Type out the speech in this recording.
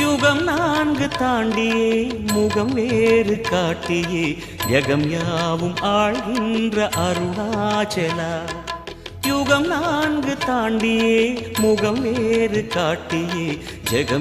யுகம் நான்கு தாண்டியே முகம் வேறு காட்டியே ஜகம் யாவும் ஆழ்கின்ற அருணாச்சலா. யுகம் நான்கு தாண்டியே முகம் வேறு காட்டியே ஜெகம்